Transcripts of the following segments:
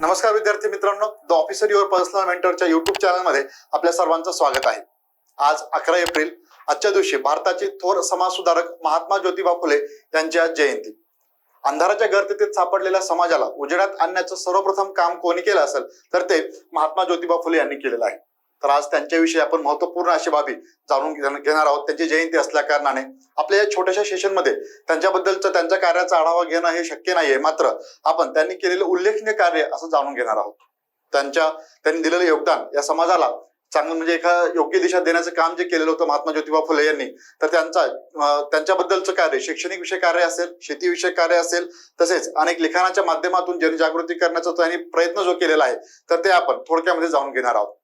नमस्कार विद्यार्थी मित्रांनो द ऑफिसर युअर पर्सनल मेंटरच्या युट्यूब चॅनलमध्ये आपल्या सर्वांचं स्वागत आहे. आज अकरा एप्रिल आजच्या दिवशी भारताचे थोर समाजसुधारक महात्मा ज्योतिबा फुले यांची आज जयंती. अंधाराच्या गर्तेत सापडलेल्या समाजाला उजेडात आणण्याचं सर्वप्रथम काम कोणी केलं असेल तर ते महात्मा ज्योतिबा फुले यांनी केलेलं आहे. तर आज त्यांच्याविषयी आपण महत्त्वपूर्ण अशी बाबी जाणून घेणार आहोत. त्यांची जयंती असल्या कारणाने. आपल्या या छोट्याशा सेशनमध्ये त्यांच्याबद्दलचं त्यांच्या कार्याचा आढावा घेणं हे शक्य नाहीये. मात्र आपण त्यांनी केलेलं उल्लेखनीय कार्य असं जाणून घेणार आहोत. त्यांच्या त्यांनी दिलेलं योगदान या समाजाला चांगलं म्हणजे एका योग्य दिशा देण्याचं काम जे केलेलं होतं महात्मा ज्योतिबा फुले यांनी तर त्यांचा त्यांच्याबद्दलचं कार्य शैक्षणिक विषय कार्य असेल शेतीविषयक कार्य असेल तसेच अनेक लिखाणाच्या माध्यमातून जनजागृती करण्याचा त्यांनी प्रयत्न जो केलेला आहे तर ते आपण थोडक्यामध्ये जाऊन घेणार आहोत.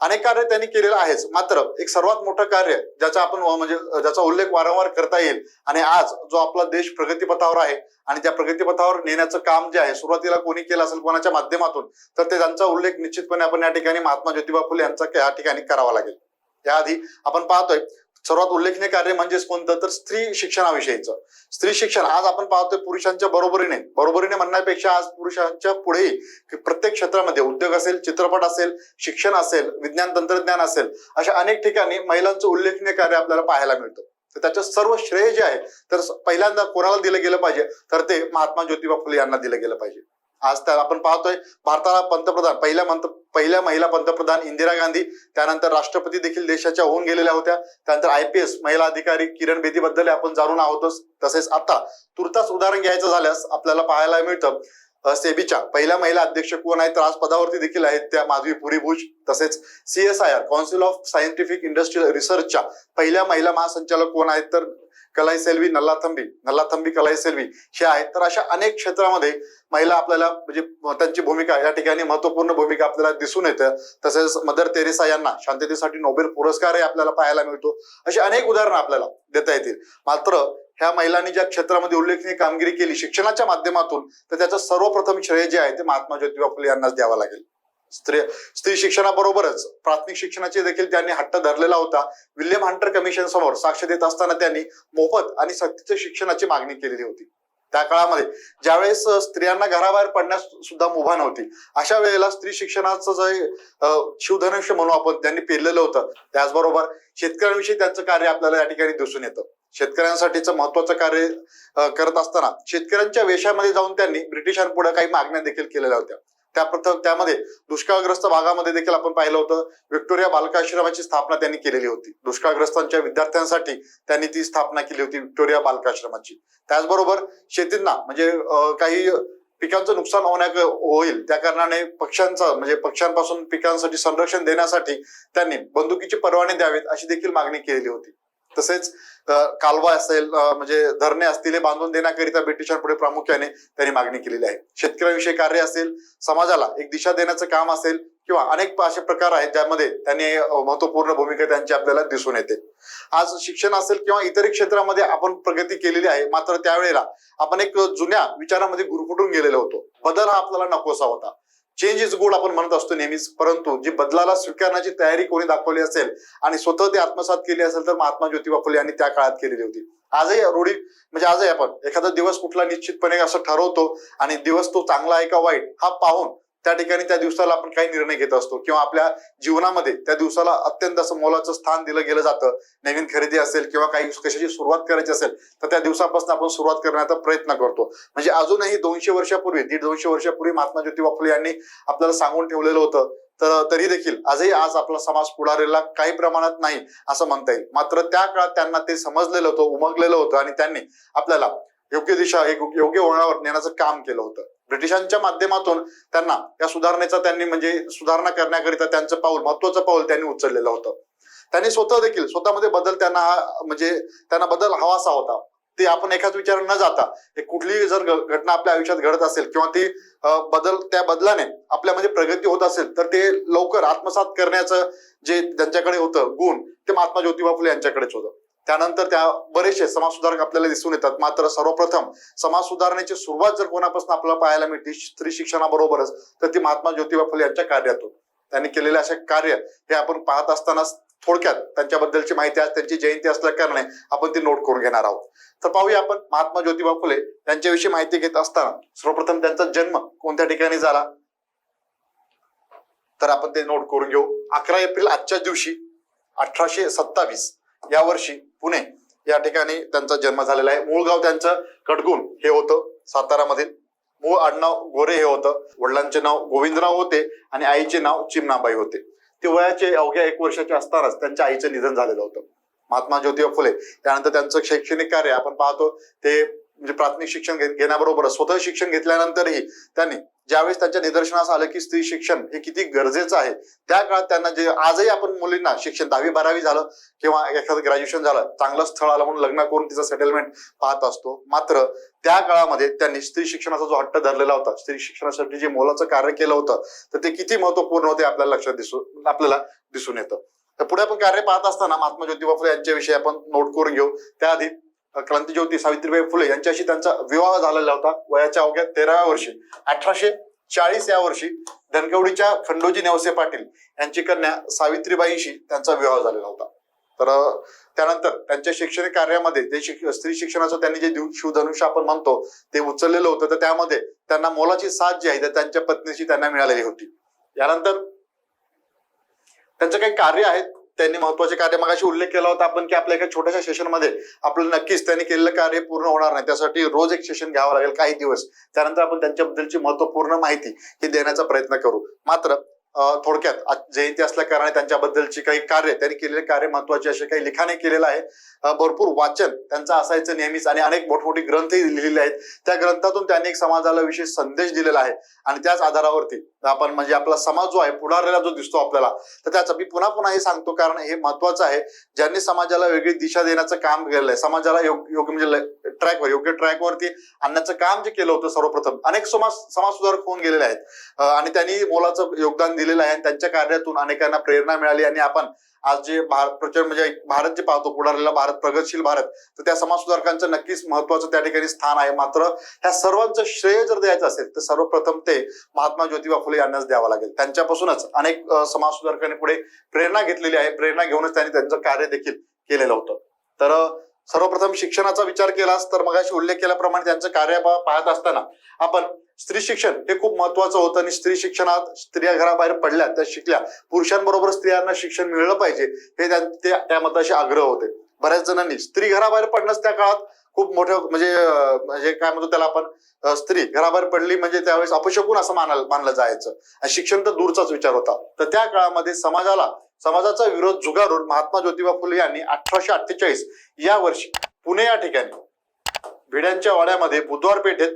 अनेक कार्य त्यांनी केलेलं आहेच. मात्र एक सर्वात मोठं कार्य ज्याचा आपण म्हणजे ज्याचा उल्लेख वारंवार करता येईल आणि आज जो आपला देश प्रगतीपथावर आहे आणि त्या प्रगतीपथावर नेण्याचं काम जे आहे सुरुवातीला कोणी केलं असेल कोणाच्या माध्यमातून तर ते त्यांचा उल्लेख निश्चितपणे आपण या ठिकाणी महात्मा ज्योतिबा फुले यांचा या ठिकाणी करावा लागेल. याआधी आपण पाहतोय सर्वात उल्लेखनीय कार्य म्हणजेच कोणतं? तर स्त्री शिक्षणाविषयीचं. स्त्री शिक्षण आज आपण पाहतोय पुरुषांच्या बरोबरीने. बरोबरीने म्हणण्यापेक्षा आज पुरुषांच्या पुढेही प्रत्येक क्षेत्रामध्ये उद्योग असेल चित्रपट असेल शिक्षण असेल विज्ञान तंत्रज्ञान असेल अशा अनेक ठिकाणी महिलांचं उल्लेखनीय कार्य आपल्याला पाहायला मिळतं. तर त्याचं सर्व श्रेय जे आहे तर पहिल्यांदा कोणाला दिलं गेलं पाहिजे? तर ते महात्मा ज्योतिबा फुले यांना दिलं गेलं पाहिजे. आज तर आपण पाहतोय भारताला पंतप्रधान पहिल्या मंत पहिल्या महिला पंतप्रधान इंदिरा गांधी त्यानंतर राष्ट्रपती देखील देशाच्या होऊन गेलेल्या होत्या. त्यानंतर आय पी एस महिला अधिकारी किरण बेदी बद्दल आपण जाणून आहोतच. तसेच आता तुर्तास उदाहरण घ्यायचं झाल्यास आपल्याला पाहायला मिळतं सेबीच्या पहिल्या महिला अध्यक्ष कोण आहेत तर आज पदावरती देखील आहेत त्या माधवी पुरी भुज तसेच CSIR council of scientific industrial रिसर्चच्या पहिल्या महिला महासंचालक कोण आहेत तर कलाई सेल्वी नल्लाथंबी नल्लाथंबी कलाई सेल्वी हे आहेत. तर अशा अनेक क्षेत्रामध्ये महिला आपल्याला म्हणजे त्यांची भूमिका या ठिकाणी महत्त्वपूर्ण भूमिका आपल्याला दिसून येते. तसेच मदर तेरेसा यांना शांततेसाठी नोबेल पुरस्कारही आपल्याला पाहायला मिळतो. अशी अनेक उदाहरणं आपल्याला देता येतील. मात्र ह्या महिलांनी ज्या क्षेत्रामध्ये उल्लेखनीय कामगिरी केली शिक्षणाच्या माध्यमातून तर त्याचं सर्वप्रथम श्रेय जे आहे ते महात्मा ज्योतिबा फुले यांनाच द्यावं लागेल. स्त्री स्त्री शिक्षणाबरोबरच प्राथमिक शिक्षणाचे देखील त्यांनी हट्ट धरलेला होता. विल्यम हंटर कमिशन समोर साक्ष देत असताना त्यांनी मोफत आणि सक्तीच्या शिक्षणाची मागणी केलेली होती. त्या काळामध्ये ज्यावेळेस स्त्रियांना घराबाहेर पडण्यास सुद्धा मुभा नव्हती अशा वेळेला स्त्री शिक्षणाचं जे शिवधनुष्य म्हणून आपण त्यांनी पेरलेलं होतं. त्याचबरोबर शेतकऱ्यांविषयी त्यांचं कार्य आपल्याला या ठिकाणी दिसून येतं. शेतकऱ्यांसाठीचं महत्वाचं कार्य करत असताना शेतकऱ्यांच्या वेशामध्ये जाऊन त्यांनी ब्रिटिशांपुढे काही मागण्या देखील केलेल्या होत्या. त्या प्रथम त्यामध्ये दुष्काळग्रस्त भागामध्ये देखील आपण पाहिलं होतं. विक्टोरिया बालकाश्रमाची स्थापना त्यांनी केलेली होती. दुष्काळग्रस्तांच्या विद्यार्थ्यांसाठी त्यांनी ती स्थापना केली होती विक्टोरिया बालकाश्रमाची. त्याचबरोबर शेतींना म्हणजे काही पिकांचं नुकसान होण्या होईल त्या कारणाने पक्ष्यांचा म्हणजे पक्ष्यांपासून पिकांसाठी संरक्षण देण्यासाठी त्यांनी बंदुकीचे परवाने द्यावेत अशी देखील मागणी केलेली होती. तसेच कालवा असेल म्हणजे धरणे असतील हे बांधून देण्याकरिता ब्रिटिशांपुढे प्रामुख्याने त्यांनी मागणी केलेली आहे. शेतकऱ्यांविषयी कार्य असेल समाजाला एक दिशा देण्याचं काम असेल किंवा अनेक असे प्रकार आहेत ज्यामध्ये त्यांनी महत्त्वपूर्ण भूमिका त्यांची आपल्याला दिसून येते. आज शिक्षण असेल किंवा इतरही क्षेत्रामध्ये आपण प्रगती केलेली आहे मात्र त्यावेळेला आपण एक जुन्या विचारामध्ये गुरफुटून गेलेलो होतो. बदल हा आपल्याला नकोसा होता. चेंज इज गुड आपण म्हणत असतो नेहमीच. परंतु जी बदलाला स्वीकारण्याची तयारी कोणी दाखवली असेल आणि स्वतः ते आत्मसात केली असेल तर महात्मा ज्योतिबा फुले यांनी त्या काळात केलेली होती. आजही रूढी म्हणजे आजही आपण एखादा दिवस कुठला निश्चितपणे असं ठरवतो आणि दिवस तो चांगला आहे का वाईट हा पाहून त्या ठिकाणी त्या दिवसाला आपण काही निर्णय घेत असतो किंवा आपल्या जीवनामध्ये त्या दिवसाला अत्यंत असं मोलाचं स्थान दिलं गेलं जातं. नवीन खरेदी असेल किंवा काही कशाची सुरुवात करायची असेल तर त्या दिवसापासून आपण सुरुवात करण्याचा प्रयत्न करतो. म्हणजे अजूनही दोनशे वर्षापूर्वी दीड दोनशे वर्षापूर्वी महात्मा ज्योतिबा फुले यांनी आपल्याला सांगून ठेवलेलं होतं. तर तरी देखील आजही आज आपला समाज पुढारेला काही प्रमाणात नाही असं म्हणता येईल. मात्र त्या काळात त्यांना ते समजलेलं होतं उमगलेलं होतं आणि त्यांनी आपल्याला योग्य दिशा एक योग्य वळणावर नेण्याचं काम केलं होतं. ब्रिटिशांच्या माध्यमातून त्यांना या सुधारणेचा त्यांनी म्हणजे सुधारणा करण्याकरिता त्यांचं पाऊल महत्वाचं पाऊल त्यांनी उचललेलं होतं. त्यांनी स्वतः देखील स्वतःमध्ये बदल त्यांना म्हणजे त्यांना बदल हवासा होता. ते आपण एकाच विचार न जाता कुठलीही जर घटना आपल्या आयुष्यात घडत असेल किंवा ती बदल त्या बदलाने आपल्यामध्ये प्रगती होत असेल तर ते लवकर आत्मसात करण्याचं जे त्यांच्याकडे होतं गुण ते महात्मा ज्योतिबा फुले यांच्याकडेच होतं. त्यानंतर त्या बरेचसे समाज सुधारक आपल्याला दिसून येतात. मात्र सर्वप्रथम समाज सुधारणेची सुरुवात जर कोणापासून आपल्याला पाहायला मिळते स्त्री शिक्षणाबरोबरच तर ती महात्मा ज्योतिबा फुले यांच्या कार्यातून. त्यांनी केलेले असे कार्य हे आपण पाहत असताना थोडक्यात त्यांच्याबद्दलची माहिती आज त्यांची जयंती असल्या कारणाने आपण ती नोट करून घेणार आहोत. तर पाहूया आपण महात्मा ज्योतिबा फुले यांच्याविषयी माहिती घेत असताना सर्वप्रथम त्यांचा जन्म कोणत्या ठिकाणी झाला? तर आपण ते नोट करून घेऊ. अकरा एप्रिल आजच्या दिवशी अठराशे सत्तावीस या वर्षी पुणे. या ठिकाणी त्यांचा जन्म झालेला आहे. मूळ गाव त्यांचं कडगुण हे होतं सातारामधील. मूळ आडनाव गोरे हे होतं. वडिलांचे नाव गोविंदराव होते आणि आईचे नाव चिमणाबाई होते. ते वयाचे अवघ्या एक वर्षाचे असतानाच त्यांच्या आईचं निधन झालेलं होतं. महात्मा ज्योतिबा फुले. त्यानंतर त्यांचं शैक्षणिक कार्य आपण पाहतो ते म्हणजे प्राथमिक शिक्षण घेण्याबरोबर स्वतः शिक्षण घेतल्यानंतरही त्यांनी ज्यावेळेस त्यांच्या निदर्शनास आलं की स्त्री शिक्षण हे किती गरजेचं आहे त्या काळात त्यांना जे आजही आपण मुलींना शिक्षण दहावी बारावी झालं किंवा एखादं ग्रॅज्युएशन झालं चांगलं स्थळ आलं म्हणून लग्न करून तिचं सेटलमेंट पाहत असतो. मात्र त्या काळामध्ये त्यांनी स्त्री शिक्षणाचा जो हट्ट धरलेला होता स्त्री शिक्षणासाठी जे मोलाचं कार्य केलं होतं तर ते किती महत्त्वपूर्ण होते आपल्याला लक्षात दिसून आपल्याला दिसून येतं. तर पुढे आपण कार्य पाहत असताना महात्मा ज्योतिबा फुले यांच्याविषयी आपण नोट करून घेऊ. त्याआधी क्रांतीज्योती सावित्रीबाई फुले यांच्याशी त्यांचा विवाह झालेला होता. वयाच्या अवघ्या तेराव्या वर्षी अठराशे चाळीस या वर्षी धनकवडीच्या खंडोजी नेवसे पाटील यांची कन्या सावित्रीबाईंशी त्यांचा विवाह झालेला होता. तर त्यानंतर त्यांच्या शैक्षणिक कार्यामध्ये जे शिक- स्त्री शिक्षणाचं त्यांनी जे शिवधनुष्य आपण म्हणतो ते उचललेलं होतं. तर त्यामध्ये त्यांना मोलाची साथ जी आहे ते त्यांच्या पत्नीशी त्यांना मिळालेली होती. यानंतर त्यांचं काही कार्य आहेत त्यांनी महत्त्वाचे कार्य मगाशी उल्लेख केला होता आपण की आपल्या एका छोट्याशा सेशनमध्ये आपलं नक्कीच त्यांनी केलेलं कार्य पूर्ण होणार नाही. त्यासाठी रोज एक सेशन घ्यावं लागेल काही दिवस. त्यानंतर आपण त्यांच्याबद्दलची महत्त्वपूर्ण माहिती ही देण्याचा प्रयत्न करू. मात्र थोडक्यात जयंती असल्या कारणाने त्यांच्याबद्दलची काही कार्य त्यांनी केलेले कार्य महत्त्वाचे असे काही लिखाणे केलेलं आहे. भरपूर वाचन त्यांचं असायचं नेहमीच आणि अनेक मोठमोठे ग्रंथही लिहिलेले आहेत. त्या ग्रंथातून त्यांनी एक समाजाला विशेष संदेश दिलेला आहे आणि त्याच आधारावरती आपण म्हणजे आपला समाज जो आहे पुढारलेला जो दिसतो आपल्याला तर त्याचा मी पुन्हा पुन्हा हे सांगतो कारण हे महत्वाचं आहे. ज्यांनी समाजाला वेगळी दिशा देण्याचं काम केलेलं आहे समाजाला म्हणजे योग्य योग्य म्हणजे ट्रॅकवर योग्य ट्रॅकवरती आणण्याचं काम जे केलं होतं सर्वप्रथम अनेक समाज समाज सुधारक होऊन गेलेले आहेत. आणि त्यांनी मोलाचं योगदान दिलेलं आहे आणि त्यांच्या कार्यातून अनेकांना प्रेरणा मिळाली आणि आपण आज जे भारत प्रचंड म्हणजे भारत जे पाहतो पुढारलेला भारत प्रगतशील भारत तर त्या समाज सुधारकांचं नक्कीच महत्वाचं त्या ठिकाणी स्थान आहे. मात्र ह्या सर्वांचं श्रेय जर द्यायचं असेल तर सर्वप्रथम ते महात्मा ज्योतिबा फुले यांनाच द्यावं लागेल. त्यांच्यापासूनच अनेक समाजसुधारकांनी समाज सुधारकांनी पुढे प्रेरणा घेतलेली आहे. प्रेरणा घेऊनच त्यांनी त्यांचं कार्य देखील केलेलं होतं. तर सर्वप्रथम शिक्षणाचा विचार केलास तर मगाशी उल्लेख केल्याप्रमाणे त्यांचं कार्य पाहत असताना आपण स्त्री शिक्षण हे खूप महत्वाचं होतं आणि स्त्री शिक्षणात स्त्रिया घराबाहेर पडल्या त्या शिकल्या. पुरुषांबरोबर स्त्रियांना शिक्षण मिळलं पाहिजे हे ते- त्या मताशी आग्रह होते. बऱ्याच जणांनी स्त्री घराबाहेर पडण्यास त्या काळात खूप मोठं म्हणजे म्हणजे काय म्हणतो त्याला आपण स्त्री घराबाहेर पडली म्हणजे त्यावेळेस अपशकून असं मानलं मानलं जायचं. आणि शिक्षण तर दूरचाच विचार होता. तर त्या काळामध्ये समाजाला समाजाचा विरोध झुगारून महात्मा ज्योतिबा फुले यांनी अठराशे अठ्ठेचाळीस या वर्षी पुणे या ठिकाणी भिड्यांच्या वाड्यामध्ये बुधवार पेठेत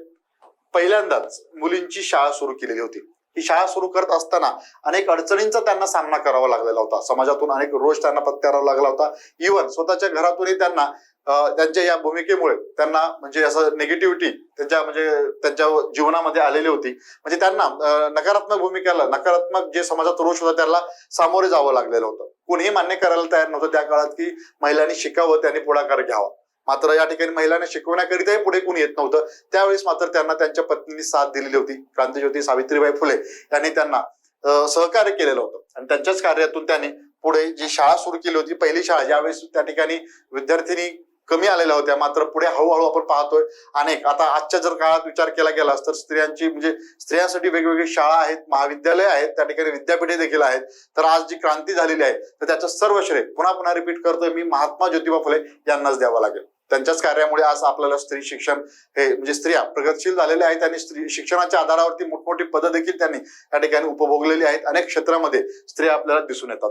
पहिल्यांदाच मुलींची शाळा सुरू केलेली होती. ही शाळा सुरू करत असताना अनेक अडचणींचा त्यांना सामना करावा लागलेला होता. समाजातून अनेक रोष त्यांना पत्करावा लागला होता. इव्हन स्वतःच्या घरातूनही त्यांना त्यांच्या या भूमिकेमुळे त्यांना म्हणजे असं निगेटिव्हिटी त्यांच्या म्हणजे त्यांच्या जीवनामध्ये आलेली होती. म्हणजे त्यांना नकारात्मक भूमिकेला नकारात्मक जे समाजात रोष होता त्याला सामोरे जावं लागलेलं होतं. कोणीही मान्य करायला तयार नव्हतं त्या काळात की महिलांनी शिकावं त्यांनी पुढाकार घ्यावा. मात्र या ठिकाणी महिलांना शिकवण्याकरिताही पुढे कोणी येत नव्हतं. त्यावेळेस मात्र त्यांना त्यांच्या पत्नीने साथ दिलेली होती क्रांतीज्योती सावित्रीबाई फुले. यांनी त्यांना सहकार्य केलेलं होतं. आणि त्यांच्याच कार्यातून त्यांनी पुढे जी शाळा सुरू केली होती पहिली शाळा ज्यावेळेस त्या ठिकाणी विद्यार्थिनी कमी आलेल्या होत्या मात्र पुढे हळूहळू आपण पाहतोय अनेक. आता आजच्या जर काळात विचार केला गेला तर स्त्रियांची म्हणजे स्त्रियांसाठी वेगवेगळी शाळा आहेत महाविद्यालय आहेत त्या ठिकाणी विद्यापीठे देखील आहेत. तर आज जी क्रांती झालेली आहे तर त्याचं सर्व श्रेय पुन्हा पुन्हा रिपीट करतोय मी महात्मा ज्योतिबा फुले यांनाच द्यावं लागेल. त्यांच्याच कार्यामुळे आज आपल्याला स्त्री शिक्षण हे म्हणजे स्त्रिया प्रगतशील झालेल्या आहेत आणि स्त्री शिक्षणाच्या आधारावरती मोठमोठी पदं देखील त्यांनी या ठिकाणी उपभोगलेली आहेत. अनेक क्षेत्रामध्ये स्त्रिया आपल्याला दिसून येतात.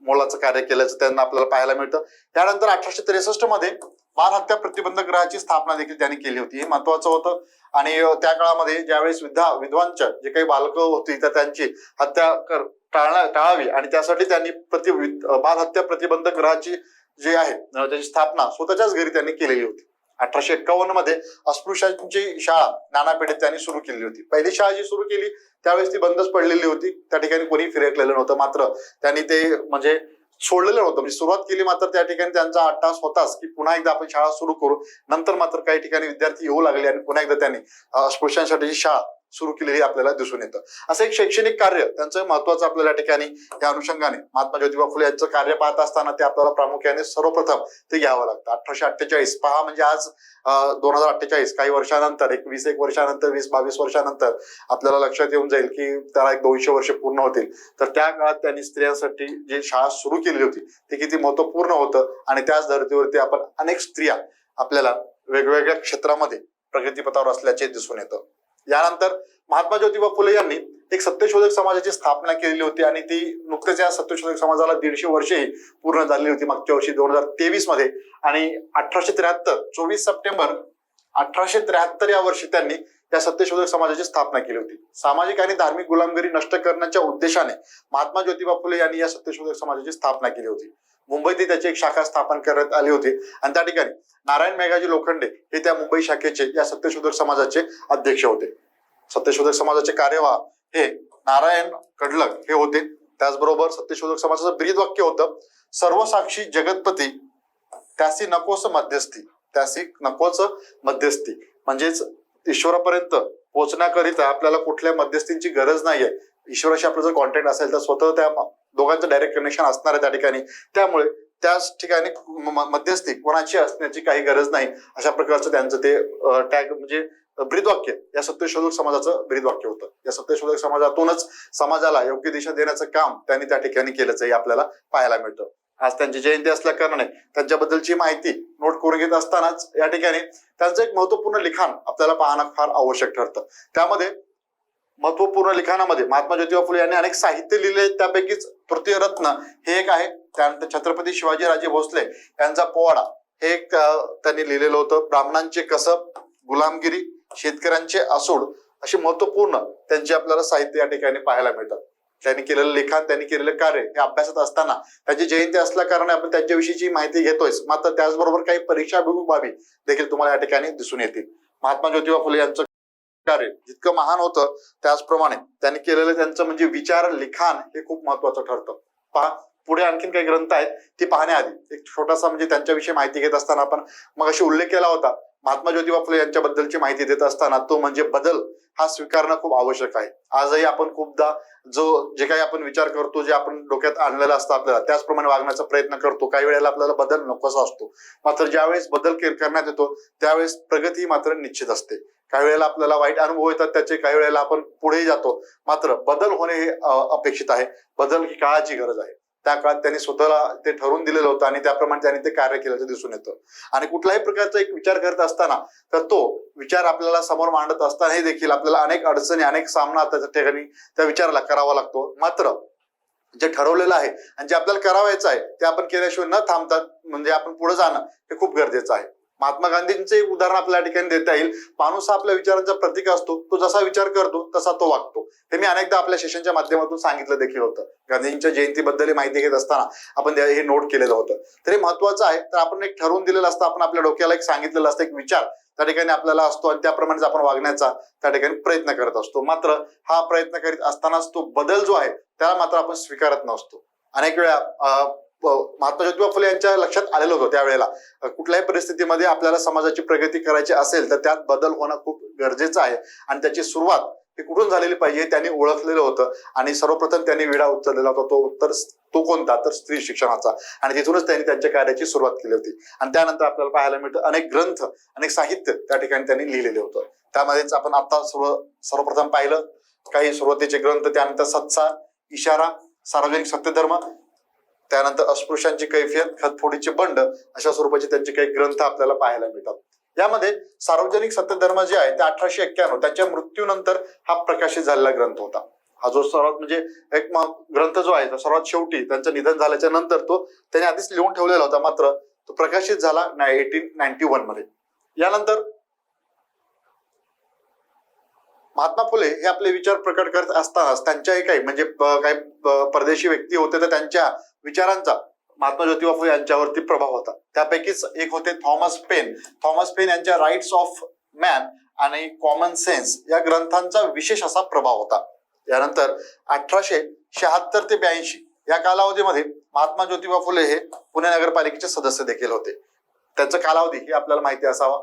मोलाचं कार्य केल्याचं त्यांना आपल्याला पाहायला मिळतं. त्यानंतर अठराशे त्रेसष्टमध्ये बाल हत्या ग्रहाची स्थापना देखील त्यांनी केली होती. हे महत्वाचं होतं. आणि त्या काळामध्ये ज्यावेळेस विद्या विद्वांच्या जे काही बालकं होती तर त्यांची हत्या कर- टाळावी. आणि त्यासाठी त्यांनी प्रति बालहत्या प्रतिबंध बाल हत्या जे आहे त्याची स्थापना स्वतःच्याच घरी त्यांनी केलेली होती. अठराशे एक्कावन्नमध्ये अस्पृश्यांची शाळा नानापेठेत त्यांनी सुरू केली होती. पहिली शाळा जी सुरू केली त्यावेळेस ती बंदच पडलेली होती. त्या ठिकाणी कोणी फिरकलेलं नव्हतं. मात्र त्यांनी ते म्हणजे सोडलेलं नव्हतं. म्हणजे सुरुवात केली मात्र त्या ठिकाणी त्यांचा अट्टास होताच की पुन्हा एकदा आपण शाळा सुरू करू. नंतर मात्र काही ठिकाणी विद्यार्थी येऊ लागले आणि पुन्हा एकदा त्यांनी अस्पृश्यांसाठीची शाळा सुरू केलेली आपल्याला दिसून येतं. असं एक शैक्षणिक कार्य त्यांचं महत्वाचं आपल्याला ठिकाणी त्या अनुषंगाने महात्मा ज्योतिबा फुले यांचं कार्य पाहत असताना ते आपल्याला प्रामुख्याने सर्वप्रथम ते घ्यावं लागतं. अठराशे अठ्ठेचाळीस पहा म्हणजे आज दोन हजार अठ्ठेचाळीस काही वर्षानंतर एक वीस एक वर्षानंतर वीस बावीस वर्षानंतर आपल्याला लक्षात येऊन जाईल की त्याला एक दोनशे वर्ष पूर्ण होतील. तर त्या काळात त्यांनी स्त्रियांसाठी जी शाळा सुरू केलेली होती ती किती महत्त्वपूर्ण होतं आणि त्याच धर्तीवरती आपण अनेक स्त्रिया आपल्याला वेगवेगळ्या क्षेत्रामध्ये प्रगतीपथावर असल्याचे दिसून येतं. यानंतर महात्मा ज्योतिबा फुले यांनी एक सत्यशोधक समाजाची स्थापना केलेली होती आणि ती नुकतेच या सत्यशोधक समाजाला दीडशे वर्षेही पूर्ण झालेली होती मागच्या वर्षी दोन हजार तेवीसमध्ये. आणि अठराशे त्र्याहत्तर चोवीस सप्टेंबर अठराशे त्र्याहत्तर या वर्षी त्यांनी त्या सत्यशोधक समाजाची स्थापना केली होती. सामाजिक आणि धार्मिक गुलामगिरी नष्ट करण्याच्या उद्देशाने महात्मा ज्योतिबा फुले यांनी या सत्यशोधक समाजाची स्थापना केली होती. मुंबईत त्याची एक शाखा स्थापन करण्यात आली होती. आणि त्या ठिकाणी नारायण मेघाजी लोखंडे हे त्या मुंबई शाखेचे या सत्यशोधक समाजाचे अध्यक्ष होते. सत्यशोधक समाजाचे कार्यवाह हे नारायण कडलक हे होते. त्याचबरोबर सत्यशोधक समाजाचं ब्रीद वाक्य होतं सर्वसाक्षी जगतपती त्यासी नकोस मध्यस्थी त्यासी नकोच मध्यस्थी. म्हणजेच ईश्वरापर्यंत पोहोचण्याकरिता आपल्याला कुठल्या मध्यस्थींची गरज नाहीये. ईश्वराशी आपलं जर कॉन्टॅक्ट असेल तर स्वतः त्या दोघांचं डायरेक्ट कनेक्शन असणार आहे त्या ठिकाणी. त्यामुळे त्याच ठिकाणी मध्यस्थी कोणाची असण्याची काही गरज नाही. अशा प्रकारचं त्यांचं ते टॅग म्हणजे ब्रीदवाक्य या सत्यशोधक समाजाचं ब्रीदवाक्य होतं. या सत्यशोधक समाजातूनच समाजाला योग्य दिशा देण्याचं काम त्यांनी त्या ठिकाणी केलंच हे आपल्याला पाहायला मिळतं. आज त्यांची जयंती असल्या कारणाने त्यांच्याबद्दलची माहिती नोट करून घेत असतानाच या ठिकाणी त्यांचं एक महत्त्वपूर्ण लिखाण आपल्याला पाहणं फार आवश्यक ठरतं. त्यामध्ये महत्त्वपूर्ण लिखाणामध्ये महात्मा ज्योतिबा फुले यांनी अनेक साहित्य लिहिले त्यापैकीच तृतीयरत्न हे एक आहे. त्यानंतर छत्रपती शिवाजीराजे भोसले यांचा पोवाडा हे एक त्यांनी लिहिलेलं होतं. ब्राह्मणांचे कसब गुलामगिरी शेतकऱ्यांचे असूड अशी महत्त्वपूर्ण त्यांचे आपल्याला साहित्य या ठिकाणी पाहायला मिळतात. त्यांनी केलेलं लिखाण त्यांनी केलेलं कार्य हे अभ्यासात असताना त्यांची जयंती असल्या कारणे आपण त्यांच्याविषयीची माहिती घेतोय मात्र त्याचबरोबर काही परीक्षाभिमुख बाबी देखील तुम्हाला या ठिकाणी दिसून येतील. महात्मा ज्योतिबा फुले यांचं कार्य जितकं महान होतं त्याचप्रमाणे त्यांनी केलेलं त्यांचं म्हणजे विचार लिखाण हे खूप महत्वाचं ठरतं. पहा पुढे आणखीन काही ग्रंथ आहेत ती पाहण्याआधी. एक छोटासा म्हणजे त्यांच्याविषयी माहिती घेत असताना आपण मग अशी उल्लेख केला होता. महात्मा ज्योतिबा फुले यांच्याबद्दलची माहिती देत असताना तो म्हणजे बदल हा स्वीकारणं खूप आवश्यक आहे. आजही आपण खूपदा जो जे काही आपण विचार करतो जे आपण डोक्यात आणलेलं असतं आपल्याला त्याचप्रमाणे वागण्याचा प्रयत्न करतो. काही वेळेला आपल्याला बदल नकोसा असतो. मात्र ज्यावेळेस बदल करण्यात येतो त्यावेळेस प्रगती ही मात्र निश्चित असते. काही वेळेला आपल्याला वाईट अनुभव येतात त्याचे काही वेळेला आपण पुढेही जातो. मात्र बदल होणे हे अपेक्षित आहे. बदल ही काळाची गरज आहे. त्या काळात त्यांनी स्वतःला ते ठरवून दिलेलं होतं आणि त्याप्रमाणे त्यांनी ते कार्य केल्याचं दिसून येतं. आणि कुठल्याही प्रकारचा एक विचार करत असताना तर तो विचार आपल्याला समोर मांडत असतानाही देखील आपल्याला अनेक अडचणी अनेक सामना त्या ठिकाणी त्या विचाराला करावा लागतो. मात्र जे ठरवलेलं आहे आणि जे आपल्याला करावायचं आहे ते आपण केल्याशिवाय न थांबतात म्हणजे आपण पुढे जाणं हे खूप गरजेचं आहे. महात्मा गांधींचे एक उदाहरण आपल्या ठिकाणी देता येईल. माणूस आपल्या विचारांचा प्रतीक असतो. तो जसा विचार करतो तसा तो वागतो. हे मी अनेकदा आपल्या सेशनच्या माध्यमातून सांगितलं देखील होतं. गांधींच्या जयंतीबद्दल माहिती घेत असताना आपण हे नोट केलेलं होतं. तर हे महत्वाचं आहे. तर आपण एक ठरवून दिलेलं असतं. आपण आपल्या डोक्याला एक सांगितलेलं असतं एक विचार. त्या ठिकाणी आपल्याला असतो आणि त्याप्रमाणे आपण वागण्याचा त्या ठिकाणी प्रयत्न करत असतो. मात्र हा प्रयत्न करीत असतानाच तो बदल जो आहे त्याला मात्र आपण स्वीकारत नसतो. अनेक वेळा अं, महात्मा ज्योतिबा फुले यांच्या लक्षात आलेलं होतं त्यावेळेला. कुठल्याही परिस्थितीमध्ये आपल्याला समाजाची प्रगती करायची असेल तर त्यात बदल होणं खूप गरजेचं आहे. आणि त्याची सुरुवात ही कुठून झालेली पाहिजे त्यांनी ओळखलेलं होतं. आणि सर्वप्रथम त्यांनी विडा उचललेला होता तो तर तो कोणता? तर स्त्री शिक्षणाचा. आणि तिथूनच त्यांनी त्यांच्या कार्याची सुरुवात केली होती. आणि त्यानंतर आपल्याला पाहायला मिळतं अनेक ग्रंथ अनेक साहित्य त्या ठिकाणी त्यांनी लिहिलेले होतं. त्यामध्येच आपण आता सर्व सर्वप्रथम पाहिलं काही सुरुवातीचे ग्रंथ त्यानंतर सत्सा इशारा सार्वजनिक सत्यधर्म त्यानंतर अस्पृश्यांची कैफियत खतफोडीचे बंड अशा स्वरूपाचे त्यांचे काही ग्रंथ आपल्याला पाहायला मिळतात. यामध्ये सार्वजनिक सत्यधर्म जे आहे ते अठराशे एक्क्याण्णव त्यांच्या मृत्यूनंतर हा प्रकाशित झालेला ग्रंथ होता. हा जो सर्वात म्हणजे एक ग्रंथ जो आहे तो सर्वात शेवटी त्यांचं निधन झाल्याच्यानंतर तो त्याने आधीच लिहून ठेवलेला होता मात्र तो प्रकाशित झाला एटीन नाईन्टी वनमध्ये. यानंतर महात्मा फुले हे आपले विचार प्रकट करत असतानाच त्यांच्याही काही म्हणजे काही परदेशी व्यक्ती होते तर त्यांच्या विचारांचा. महात्मा ज्योतिबा फुले यांच्यावरती प्रभाव होता. त्यापैकीच एक होते थॉमस पेन. थॉमस पेन यांच्या राईट्स ऑफ मॅन आणि कॉमन सेन्स या ग्रंथांचा विशेष असा प्रभाव होता. यानंतर अठराशे शहात्तर ते ब्याऐंशी या कालावधीमध्ये महात्मा ज्योतिबा फुले हे पुणे नगरपालिकेचे सदस्य देखील होते. त्यांचा कालावधी हे आपल्याला माहिती असावा.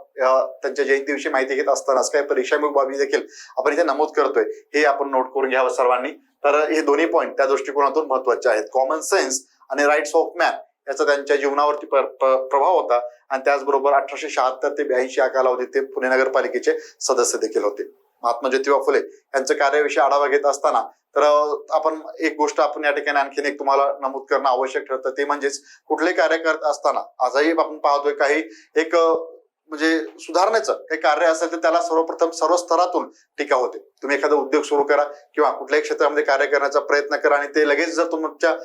त्यांच्या जयंतीविषयी माहिती घेत असतानाच काही परीक्षामुख बाबी देखील आपण इथे नमूद करतोय. हे आपण नोट करून घ्यावं सर्वांनी. तर हे दोन्ही पॉईंट त्या दृष्टिकोनातून महत्त्वाचे आहेत. कॉमन सेन्स आणि राईट्स ऑफ मॅन याचा त्यांच्या जीवनावरती प्रभाव होता. आणि त्याचबरोबर अठराशे शहात्तर ते ब्याऐंशी या कालावधीत ते पुणे नगरपालिकेचे सदस्य देखील होते. महात्मा ज्योतिबा फुले यांचं कार्याविषयी आढावा घेत असताना तर आपण एक गोष्ट आपण या ठिकाणी आणखीन एक तुम्हाला नमूद करणं आवश्यक ठरतं. ते म्हणजेच कुठले कार्य करत असताना आजही आपण पाहतोय काही एक म्हणजे सुधारण्याचं काही कार्य असेल तर त्याला सर्वप्रथम सर्व स्तरातून टीका होते. तुम्ही एखादा उद्योग सुरू करा किंवा कुठल्याही क्षेत्रामध्ये कार्य करण्याचा प्रयत्न करा आणि ते लगेच जर तुमच्या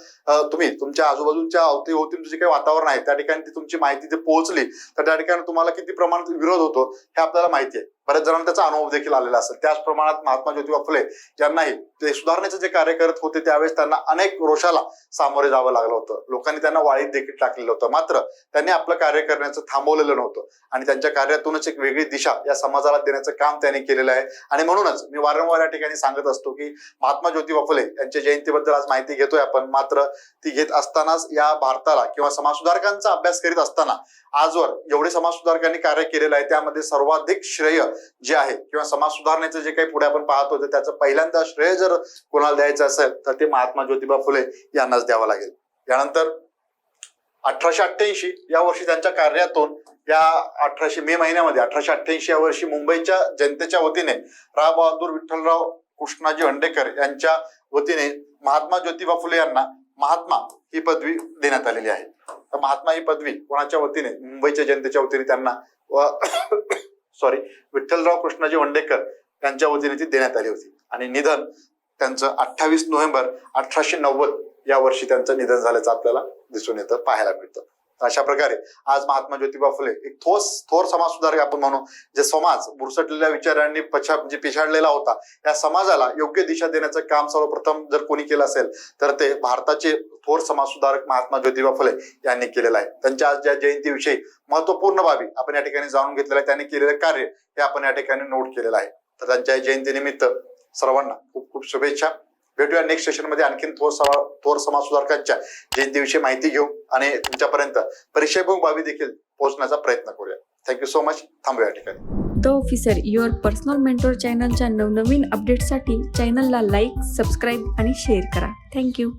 तुम्ही तुमच्या आजूबाजूच्या अवतीभोवती जे काही वातावरण आहे त्या ठिकाणी ती तुमची माहिती जर पोहोचली तर त्या ठिकाणी तुम्हाला किती प्रमाणात विरोध होतो हे आपल्याला माहिती आहे. बऱ्याच जणांना त्याचा अनुभव देखील आलेला असेल. त्याच प्रमाणात महात्मा ज्योतिबा फुले यांनाही ते सुधारण्याचे जे कार्य करत होते त्यावेळेस त्यांना अनेक रोषाला सामोरे जावं लागलं होतं. लोकांनी त्यांना वाळीत देखील टाकलेलं होतं. मात्र त्यांनी आपलं कार्य करण्याचं थांबवलेलं नव्हतं. आणि त्यांच्या कार्यातूनच एक वेगळी दिशा या समाजाला देण्याचं काम त्यांनी केलेलं आहे. आणि म्हणूनच मी वारंवार या ठिकाणी सांगत असतो की महात्मा ज्योतिबा फुले यांच्या जयंतीबद्दल आज माहिती घेतोय आपण. मात्र ती घेत असतानाच या भारताला किंवा समाजसुधारकांचा अभ्यास करीत असताना आजवर एवढे समाजसुधारकांनी कार्य केलेलं आहे. त्यामध्ये सर्वाधिक श्रेय जे आहे किंवा समाज सुधारण्याचं जे काही पुढे आपण पाहत होतो त्याचं पहिल्यांदा श्रेय जर कोणाला द्यायचं असेल तर ते महात्मा ज्योतिबा फुले यांनाच द्यावं लागेल. यानंतर अठराशे अठ्ठ्याऐंशी या वर्षी त्यांच्या कार्यातून या अठराशे मे महिन्यामध्ये अठराशे अठ्ठ्याऐंशी या वर्षी मुंबईच्या जनतेच्या वतीने राव बहादूर विठ्ठलराव कृष्णाजी हंडेकर यांच्या वतीने महात्मा ज्योतिबा फुले यांना महात्मा ही पदवी देण्यात आलेली आहे. तर महात्मा ही पदवी कोणाच्या वतीने? मुंबईच्या जनतेच्या वतीने त्यांना सॉरी विठ्ठलराव कृष्णाजी वंडेकर यांच्या वतीने ती देण्यात आली होती. आणि निधन त्यांचं अठ्ठावीस नोव्हेंबर अठराशे नव्वद या वर्षी त्यांचं निधन झाल्याचं आपल्याला दिसून येतं पाहायला मिळतं. अशा प्रकारे. आज महात्मा ज्योतिबा फुले एक ठोस थोर समाज सुधारक आपण म्हणू जे समाज बुरसटलेल्या विचारांनी पछा म्हणजे पिछाडलेला होता. या समाजाला योग्य दिशा देण्याचं काम सर्वप्रथम जर कोणी केलं असेल तर ते भारताचे थोर समाज सुधारक महात्मा ज्योतिबा फुले यांनी केलेलं आहे. त्यांच्या आज ज्या जयंतीविषयी महत्त्वपूर्ण बाबी आपण या ठिकाणी जाणून घेतलेलं आहे त्यांनी केलेलं कार्य हे आपण या ठिकाणी नोट केलेलं आहे. तर त्यांच्या जयंतीनिमित्त सर्वांना खूप खूप शुभेच्छा. भेटूया नेक्स्ट सेशनमध्ये आणखीन थोर समा थोर समाज सुधारकांच्या जयंतीविषयी माहिती घेऊ आणि तुमच्यापर्यंत परीक्षेभूक बाबी देखील पोहोचण्याचा प्रयत्न करूया. थँक्यू सो मच थांबूया या ठिकाणी. The officer your personal mentor चॅनलच्या नवनवीन अपडेट्ससाठी चॅनलला लाईक सबस्क्राईब आणि शेअर करा. Thank you